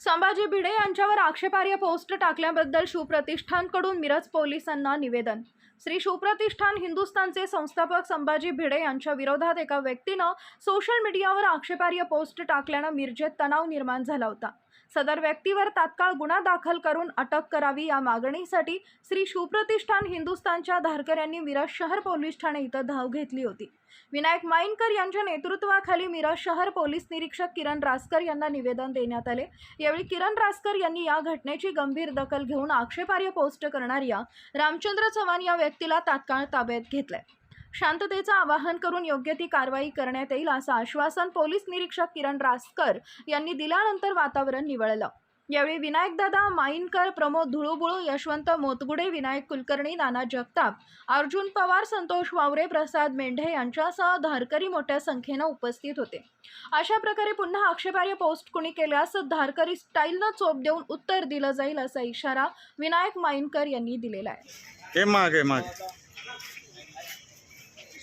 संभाजी भिडे यांच्यावर आक्षेपार्ह पोस्ट टाकल्याबद्दल शिवप्रतिष्ठानकडून मिरज पोलिसांना निवेदन. श्री शिवप्रतिष्ठान हिंदुस्थानचे संस्थापक संभाजी भिडे यांच्या विरोधात एका व्यक्तीनं सोशल मीडियावर आक्षेपार्ह पोस्ट टाकल्यानं मिरजेत तणाव निर्माण झाला होता. सदर व्यक्तीवर तात्काळ गुन्हा दाखल करून अटक करावी या मागणीसाठी श्री सुप्रतिष्ठान हिंदुस्थानच्या धारकऱ्यांनी मिरज शहर पोलीस ठाणे इथं धाव घेतली होती. विनायक माईनकर यांच्या नेतृत्वाखाली मिरज शहर पोलीस निरीक्षक किरण रासकर यांना निवेदन देण्यात आले. यावेळी किरण रासकर यांनी या घटनेची गंभीर दखल घेऊन आक्षेपार्ह पोस्ट करणाऱ्या रामचंद्र चव्हाण या व्यक्तीला तात्काळ ताब्यात घेतलंय. शांततेचं आवाहन करून योग्य ती कारवाई करण्यात येईल असं आश्वासन पोलीस निरीक्षक किरण रासकर यांनी दिल्यानंतर वातावरण निवळलं. यावेळी विनायकदादा माईनकर प्रमोद धुळुबुळू यशवंत मोतगुडे विनायक कुलकर्णी नाना जगताप अर्जुन पवार संतोष वावरे प्रसाद मेंढे यांच्यासह धारकरी मोठ्या संख्येनं उपस्थित होते. अशा प्रकारे पुन्हा आक्षेपार्ह पोस्ट कुणी केल्यास धारकरी स्टाईलनं चोप देऊन उत्तर दिलं जाईल असा इशारा विनायक माईनकर यांनी दिलेला आहे.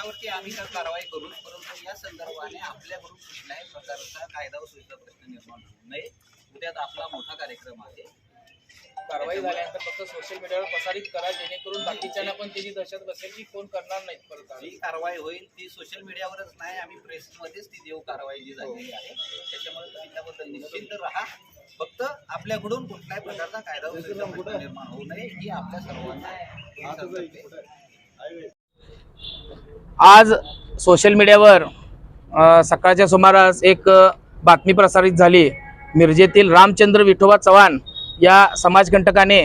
की याच्यावरती आम्ही तर कारवाई करू परंतु या संदर्भाने आपल्याकडून कुठल्याही प्रकारचा कायदा व सुविधा प्रश्न निर्माण होऊ नये. उद्यात आपला मोठा कार्यक्रम आहे. कारवाई झाल्यानंतर फक्त सोशल मीडियावर प्रसारित करा जेणेकरून बाकीच्यांना पण त्याची दहशत बसेल की कोण करणार नाहीत परत जी कारवाई होईल ती सोशल मीडियावरच नाही आम्ही प्रेसमध्येच ती देऊ कारवाई जी झालेली आहे. त्याच्यामुळे तुम्ही त्याबद्दल निश्चिंत राहा. फक्त आपल्याकडून कुठल्याही प्रकारचा कायदा निर्माण होऊ नये ही आपल्या सर्वांना ही. आज सोशल मीडियावर सकाळच्या सुमारास एक बातमी प्रसारित झाली. मिरजेतील रामचंद्र विठोबा चव्हाण या समाजकंटकाने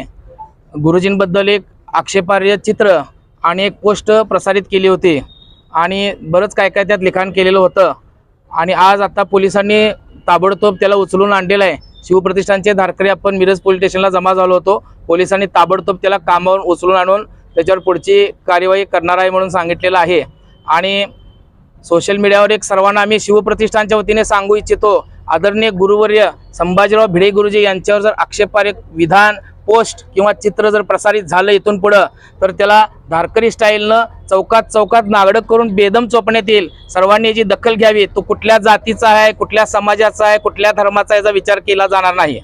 गुरुजींबद्दल एक आक्षेपार्ह चित्र आणि एक पोस्ट प्रसारित केली होती. आणि बरंच काय काय त्यात लिखाण केलेलं होतं. आणि आज आता पोलिसांनी ताबडतोब त्याला उचलून आणलेलं आहे. शिवप्रतिष्ठानचे धारकरी आपण मिरज पोलीस स्टेशनला जमा झालो होतो. पोलिसांनी ताबडतोब त्याला कामावर उचलून आणून त्याच्यावर पुढची कार्यवाही करणार आहे म्हणून सांगितलेलं आहे. आणि सोशल मीडियावर एक सर्वांना आम्ही शिवप्रतिष्ठानच्या वतीने सांगू इच्छितो. आदरणीय गुरुवर्य संभाजीराव भिडे गुरुजी यांच्यावर जर आक्षेपार्ह विधान पोस्ट किंवा चित्र जर प्रसारित झालं इथून पुढं तर त्याला धारकरी स्टाईलनं चौकात चौकात नागडक करून बेदम चोपण्यात येईल. सर्वांनी याची दखल घ्यावी तो कुठल्या जातीचा आहे कुठल्या समाजाचा आहे कुठल्या धर्माचा याचा विचार केला जाणार नाही.